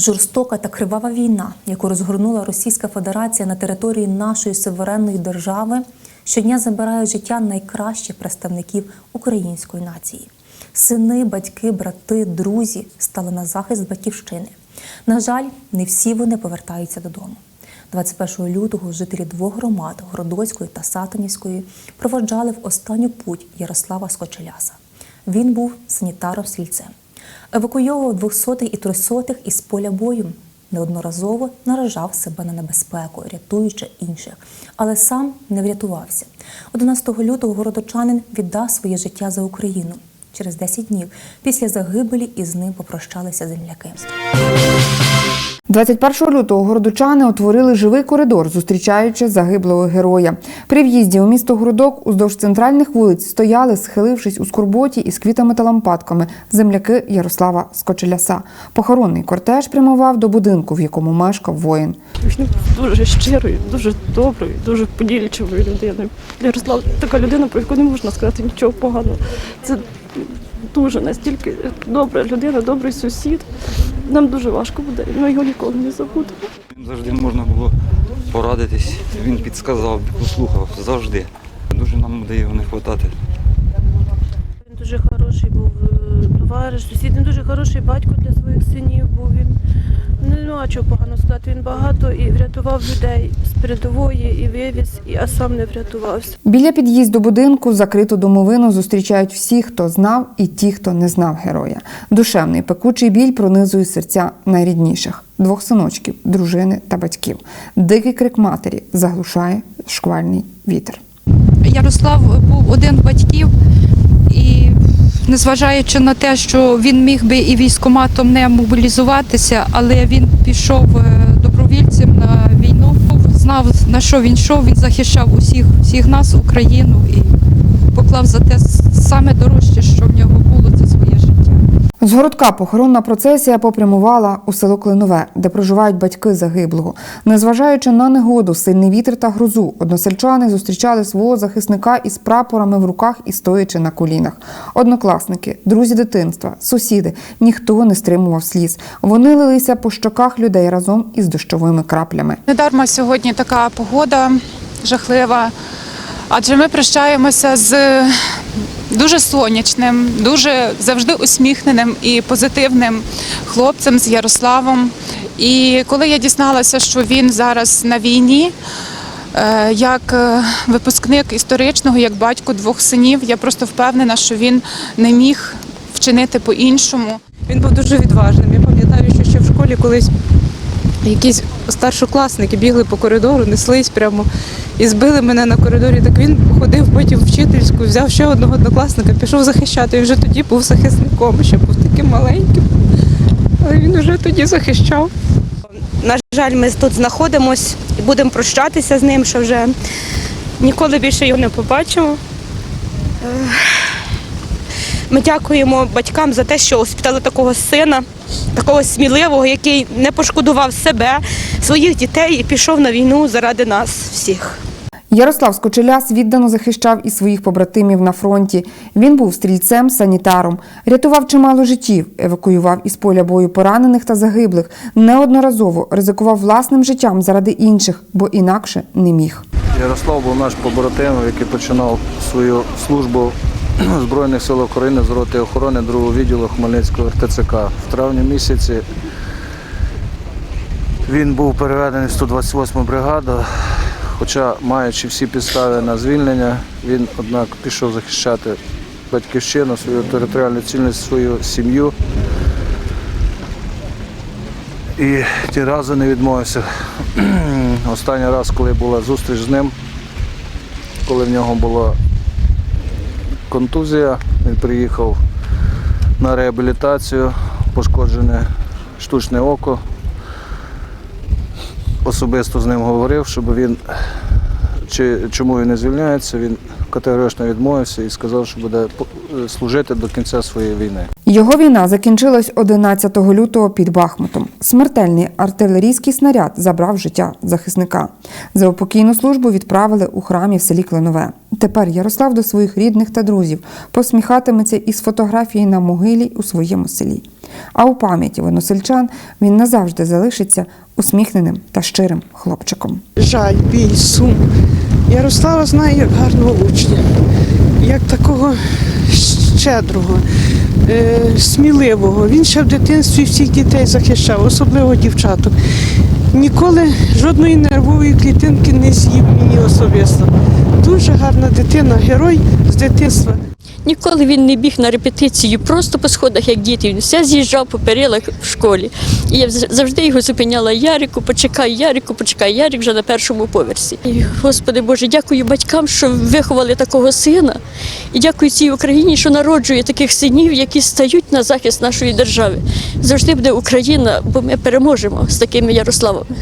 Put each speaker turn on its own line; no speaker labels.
Жорстока та кривава війна, яку розгорнула Російська Федерація на території нашої суверенної держави, щодня забирає життя найкращих представників української нації. Сини, батьки, брати, друзі стали на захист батьківщини. На жаль, не всі вони повертаються додому. 21 лютого жителі двох громад Городоцької та Сатанівської проводжали в останню путь Ярослава Скочеляса. Він був санітаром сільцем. Евакуйовував 200 і 300 із поля бою. Неодноразово наражав себе на небезпеку, рятуючи інших, але сам не врятувався. 11 лютого городочанин віддав своє життя за Україну. Через 10 днів після загибелі із ним попрощалися земляки.
21 лютого городочани утворили живий коридор, зустрічаючи загиблого героя. При в'їзді у місто Городок уздовж центральних вулиць стояли, схилившись у скорботі із квітами та лампадками, земляки Ярослава Скочеляса. Похоронний кортеж прямував до будинку, в якому мешкав воїн.
Він дуже щирою, дуже доброю, дуже подільчивою людиною. Ярослав така людина, про яку не можна сказати нічого поганого. Це дуже настільки добра людина, добрий сусід. Нам дуже важко буде, ми його ніколи не забудемо.
Він завжди можна було порадитись, він підсказав, послухав завжди. Дуже нам буде його не вистачати.
Він дуже хороший був е, товариш, сусід, він дуже хороший батько для своїх синів був. Він не ну, чого погано сказати. Він багато і врятував людей з передової, і вивіз, і, а сам не врятувався.
Біля під'їзду будинку закриту домовину зустрічають всі, хто знав, і ті, хто не знав героя. Душевний пекучий біль пронизує серця найрідніших двох синочків, дружини та батьків. Дикий крик матері заглушає шквальний вітер.
Ярослав був один з батьків, і незважаючи на те, що він міг би і військоматом не мобілізуватися, але він пішов е, добровільцем на війну, знав на що він йшов, він захищав усіх, всіх нас, Україну, і поклав за те саме дорожче, що в нього було, це своє життя.
З городка похоронна процесія попрямувала у село Клинове, де проживають батьки загиблого. Незважаючи на негоду, сильний вітер та грозу, односельчани зустрічали свого захисника із прапорами в руках і стоячи на колінах. Однокласники, друзі дитинства, сусіди ніхто не стримував сліз. Вони лилися по щоках людей разом із дощовими краплями.
Недарма сьогодні така погода жахлива, адже ми прощаємося з дуже сонячним, дуже завжди усміхненим і позитивним хлопцем з Ярославом. І коли я дізналася, що він зараз на війні, е, як е, випускник історичного, як батько двох синів, я просто впевнена, що він не міг вчинити по-іншому.
Він був дуже відважним. Я пам'ятаю, що ще в школі колись якісь старшокласники бігли по коридору, неслись прямо і збили мене на коридорі. Так він ходив потім вчительську, взяв ще одного однокласника, пішов захищати. Він вже тоді був захисником, ще був таким маленьким, але він вже тоді захищав.
На жаль, ми тут знаходимось і будемо прощатися з ним, що вже ніколи більше його не побачимо. Ми дякуємо батькам за те, що оспітали такого сина, такого сміливого, який не пошкодував себе, своїх дітей і пішов на війну заради нас всіх.
Ярослав Скочеляс віддано захищав і своїх побратимів на фронті. Він був стрільцем, санітаром, рятував чимало життів, евакуював із поля бою поранених та загиблих, неодноразово ризикував власним життям заради інших, бо інакше не міг.
Ярослав був наш побратим, який починав свою службу Збройних сил України з роти охорони другого відділу Хмельницького РТЦК. В травні місяці він був переведений в 128 бригаду, хоча маючи всі підстави на звільнення, він, однак, пішов захищати батьківщину, свою територіальну цільність, свою сім'ю. І ті рази не відмовився. Останній раз, коли була зустріч з ним, коли в нього була контузія, він приїхав на реабілітацію, пошкоджене штучне око. Особисто з ним говорив, щоб він чи чому він не звільняється, він категорично відмовився і сказав, що буде служити до кінця своєї війни.
Його війна закінчилась 11 лютого під Бахмутом. Смертельний артилерійський снаряд забрав життя захисника. За упокійну службу відправили у храмі в селі Клинове. Тепер Ярослав до своїх рідних та друзів посміхатиметься із фотографії на могилі у своєму селі. А у пам'яті односельчан він назавжди залишиться усміхненим та щирим хлопчиком.
жаль, біль, сум. Ярослава знає як гарного учня, як такого щедрого, е, сміливого. Він ще в дитинстві всіх дітей захищав, особливо дівчаток. Ніколи жодної нервової клітинки не з'їв мені особисто. Дуже гарна дитина, герой з дитинства.
Ніколи він не біг на репетицію просто по сходах, як діти. Він все з'їжджав по перилах в школі. І я завжди його зупиняла Ярику, почекай, Ярику, почекай, Ярик вже на першому поверсі. І, Господи Боже, дякую батькам, що виховали такого сина. І дякую цій Україні, що народжує таких синів, які стають на захист нашої держави. Завжди буде Україна, бо ми переможемо з такими Ярославами.